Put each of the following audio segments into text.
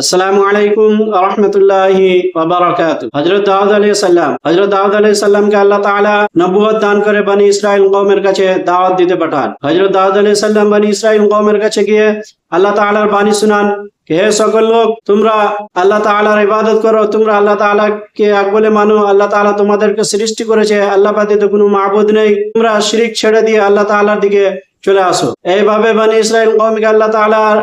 আসসালামু আলাইকুম রহমতুল্লাহি হযরত দাউদ আলাইহিস সালাম, হযরত দাউদ আলাইহিস সালামকে আল্লাহ নবুয়ত দান করে বনি কওমের কাছে দাওয়াত দিতে পাঠান। হযরত দাউদ আলাইহিস সালাম বনি কওমের কাছে গিয়ে আল্লাহ তাআলার বাণী শুনান, হে সকল লোক, তোমরা আল্লাহ তাআলার ইবাদত করো, তোমরা আল্লাহ তাআলাকে এক বলে মানো, আল্লাহ তাআলা তোমাদেরকে সৃষ্টি করেছে, আল্লাহ বাদে কোনো মাবুদ নেই। তোমরা শিরিক ছেড়ে দিয়ে আল্লাহ তাআলার দিকে চলে আসো। এইভাবে বানি ইসরাইল কওমকে আল্লাহ তাআলার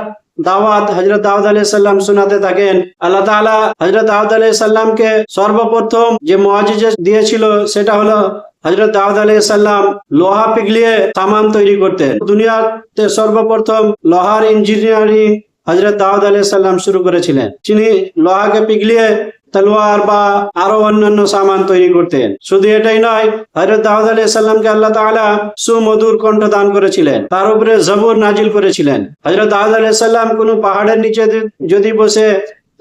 দাওয়াত হজরত দাউদ আলি সাল্লাম শোনাতে থাকেন। আল্লাহ তালা হজরত দাউদ আলি সাল্লামকে সর্বপ্রথম যে মহাজিজ দিয়েছিল সেটা হলো হজরত দাউদ আলি সাল্লাম লোহা পিগলিয়ে সামান তৈরি করতেন। দুনিয়াতে সর্বপ্রথম লোহার ইঞ্জিনিয়ারিং হজরত দাউদ আলি সাল্লাম শুরু করেছিলেন। তিনি লোহাকে পিঘলিয়ে, তলোয়ার বা আরও অন্যান্য সামান তৈরি করতেন। শুধু এটাই নয় হজরত দাউদ আলি সাল্লামকে আল্লাহ তালা সুমধুর কণ্ঠ দান করেছিলেন। তার উপরে জবুর নাজিল করেছিলেন। হজরত দাউদ আলি সাল্লাম কোনো পাহাড়ের নিচে যদি বসে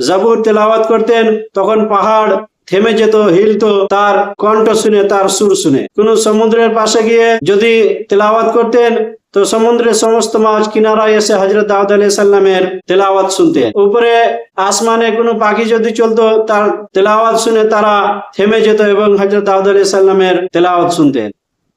জবুর তেলাওয়াত করতেন, তখন পাহাড় থেমে যেত, হিলতো, তার কণ্ঠ শুনে, তার সুর শুনে। কোন সমুদ্রের পাশে গিয়ে যদি তেলাওয়াত করতেন, তো সমুদ্রের সমস্ত মাছ কিনারায় এসে হজরত দাউদ আলাইহিস সালামের তেলাওয়াত শুনতেন। উপরে আসমানে কোনো পাখি যদি চলতো, তার তেলাওয়াত শুনে তারা থেমে যেত এবং হজরত দাউদ আলাইহিস সালামের তেলাওয়াত শুনতেন।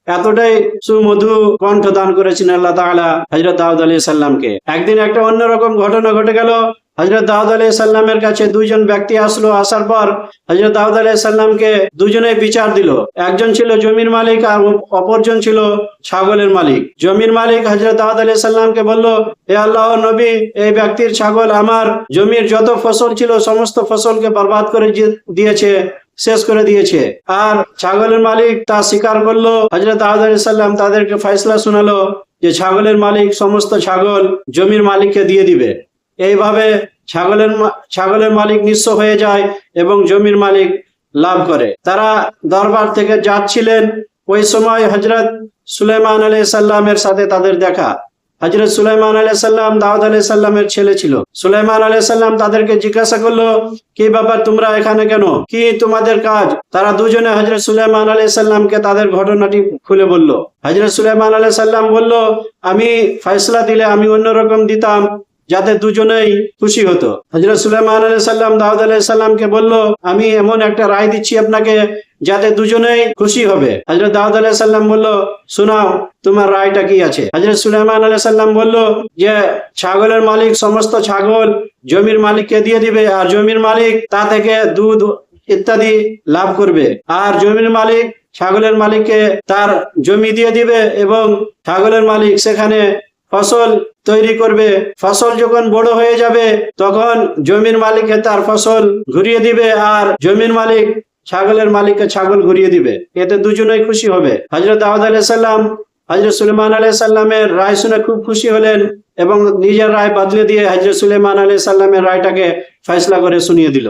এতটাই সুমধু কণ্ঠ দান করেছেন আল্লাহ তাআলা হজরত দাউদ আলাইহিস সালামকে। একদিন একটা অন্যরকম ঘটনা ঘটে গেল। হজরত দাউদ আলাইহিস সালামের কাছে দুইজন ব্যক্তি আসলো, আসার পর হজরত দাউদ আলাইহিস সালামকে দুজনেই বিচার দিল। একজন ছিল জমির মালিক আর অপরজন ছিল ছাগলের মালিক। জমির মালিক হজরত দাউদ আলাইহিস সালামকে বলল, এ আল্লাহ নবী, এই ব্যক্তির ছাগল আমার জমির যত ফসল ছিল সমস্ত ফসলকে বরবাদ করে দিয়ে- দিয়েছে, শেষ করে দিয়েছে। আর ছাগলের মালিক তা স্বীকার করল। হজরত দাউদ আলাইহিস সালাম তাদেরকে ফয়সলা শোনালো যে ছাগলের মালিক সমস্ত ছাগল জমির মালিককে দিয়ে দিবে। এইভাবে ছাগলের ছাগলের মালিক নিঃস্ব হয়ে যায় এবং জমির মালিক লাভ করে। তারা দরবার থেকে যাচ্ছিলেন। ওই সময় হজরত সুলেমান আলাই সাল্লামের সাথে তাদের দেখা। হজরত সুলাইমান আলাই সাল্লাম দাউদ আলাই সাল্লামের ছেলে ছিল। সুলাইমান আলাই সাল্লাম তাদেরকে জিজ্ঞাসা করল, কি ব্যাপার তোমরা এখানে কেন? কি তোমাদের কাজ? তারা দুজনে হজরত সুলাইমান আলাই সাল্লামকে তাদের ঘটনাটি খুলে বলল। হজরত সুলাইমান আলাই সাল্লাম বলল, আমি ফয়সলা দিলে আমি অন্যরকম দিতাম। যাতে দুজনেই খুশি হতো। হজরত সুলাইমান আলাই সাল্লাম দাউদ আলাই সাল্লামকে বলল, আমি এমন একটা রায় দিচ্ছি আপনাকে যাতে দুজনেই খুশি হবে। হজরত দাউদ আলাই সাল্লাম বলল শোনাও তোমার রায়টা কি আছে? হজরত সুলাইমান আলাই সাল্লাম বলল, যে ছাগলের মালিক সমস্ত ছাগল জমির মালিককে দিয়ে দিবে, আর জমির মালিক তা থেকে দুধ ইত্যাদি লাভ করবে। আর জমির মালিক ছাগলের মালিককে তার জমি দিয়ে দিবে এবং ছাগলের মালিক সেখানে ফসল তৈরি করবে। ফসল যখন বড় হয়ে যাবে, তখন জমির মালিককে তার ফসল ঘুরিয়ে দিবে আর জমির মালিক ছাগলের মালিককে ছাগল ঘুরিয়ে দিবে। এতে দুজনেই খুশি হবে। হজরত দাউদ আলাইহিস সালাম হজরত সুলেমান আলাইহিস সাল্লামের রায় শুনে খুব খুশি হলেন এবং নিজের রায় বদলে দিয়ে হজরত সুলেমান আলাইহিস সাল্লামের রায়টাকে ফয়সলা করে শুনিয়ে দিল।